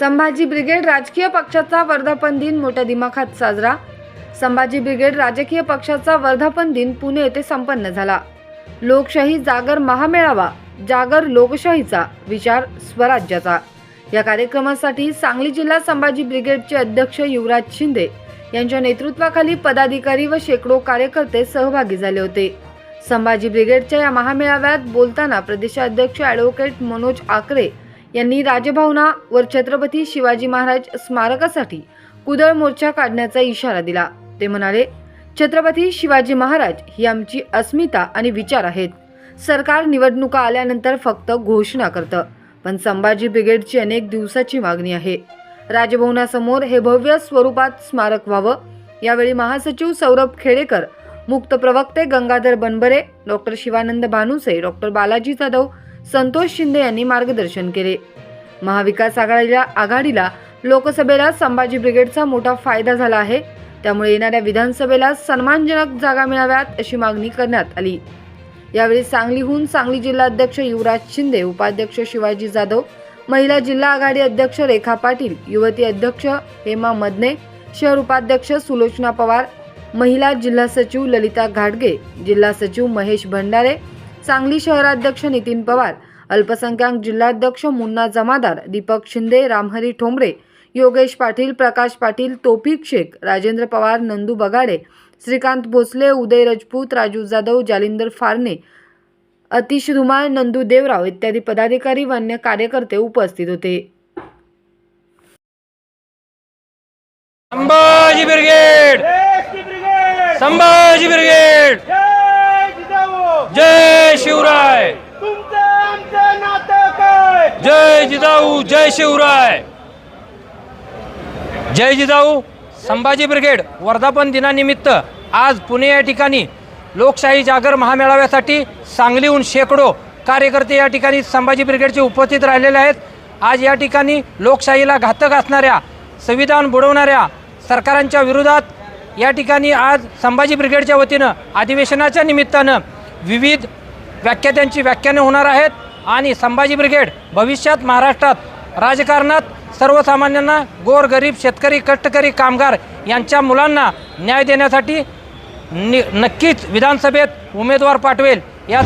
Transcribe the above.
Sambhaji brigade राजकीय पक्षाचा वर्धापन दिन मोठ्या दिमाखात साजरा. संभाजी ब्रिगेड राजकीय पक्षाचा वर्धापन दिन पुणे येथे संपन्न झाला. लोकशाही जागर महामेळावा जागर लोकशाहीचा विचार स्वराज्याचा. या कार्यक्रमासाठी सांगली जिल्हा संभाजी ब्रिगेडचे अध्यक्ष युवराज शिंदे यांच्या नेतृत्वाखाली पदाधिकारी व शेकडो कार्यकर्ते सहभागी झाले होते. संभाजी ब्रिगेडच्या या महामेळाव्यात बोलताना प्रदेशाध्यक्ष ॲडव्होकेट मनोज आकरे यांनी राजभवना वर छत्रपती शिवाजी महाराज स्मारकासाठी कुदळ मोर्चा काढण्याचा इशारा दिला. ते म्हणाले छत्रपती शिवाजी महाराज ही आमची अस्मिता आणि विचार आहेत. सरकार निवडणुका आल्यानंतर फक्त घोषणा करतं पण संभाजी ब्रिगेडची अनेक दिवसाची मागणी आहे. राजभवनासमोर हे भव्य स्वरूपात स्मारक व्हावं. यावेळी महासचिव सौरभ खेडेकर मुक्त प्रवक्ते गंगाधर बनबरे डॉक्टर शिवानंद भानुसे डॉक्टर बालाजी जाधव संतोष शिंदे यांनी मार्गदर्शन केले. महाविकास आघाडीला आघाडीला लोकसभेला संभाजी ब्रिगेडचा मोठा फायदा झाला आहे. त्यामुळे येणाऱ्या विधानसभेला सन्मानजनक जागा मिळाव्यात अशी मागणी करण्यात आली. यावेळी सांगलीहून सांगली जिल्हाध्यक्ष युवराज शिंदे उपाध्यक्ष शिवाजी जाधव महिला जिल्हा आघाडी अध्यक्ष रेखा पाटील युवती अध्यक्ष हेमा मदने शहर उपाध्यक्ष सुलोचना पवार महिला जिल्हा सचिव ललिता घाटगे जिल्हा सचिव महेश भंडारे सांगली शहराध्यक्ष नितीन पवार अल्पसंख्याक जिल्हाध्यक्ष मुन्ना जमादार दीपक शिंदे रामहरी ठोंबरे योगेश पाटील प्रकाश पाटील तोफिक शेख राजेंद्र पवार नंदू बगाडे श्रीकांत भोसले उदय राजपूत राजू जाधव जालिंदर फारणे अतिश धुमाळ नंदू देवराव इत्यादी पदाधिकारी व अन्य कार्यकर्ते उपस्थित होते. Sambhaji brigade brigade! Sambhaji brigade जय जिजाऊ जय शिवराय तुमचं आमचं नातं काय जय जिजाऊ जय शिवराय. जय जिजाऊ संभाजी ब्रिगेड वर्धापन दिनानिमित्त आज पुणे या ठिकाणी लोकशाही जागर महामेळाव्यासाठी सांगलीहून शेकडो कार्यकर्ते या ठिकाणी संभाजी ब्रिगेडचे उपस्थित राहिलेले आहेत. आज या ठिकाणी लोकशाहीला घातक असणाऱ्या संविधान बुडवणाऱ्या सरकारांच्या विरोधात या ठिकाणी आज संभाजी ब्रिगेडच्या वतीनं अधिवेशनाच्या निमित्तानं विविध व्याख्यात्यांची व्याख्यानं होणार आहेत. आणि संभाजी ब्रिगेड भविष्यात महाराष्ट्रात राजकारणात सर्वसामान्यांना गोरगरीब शेतकरी कष्टकरी कामगार यांच्या मुलांना न्याय देण्यासाठी नि नक्कीच विधानसभेत उमेदवार पाठवेल. यात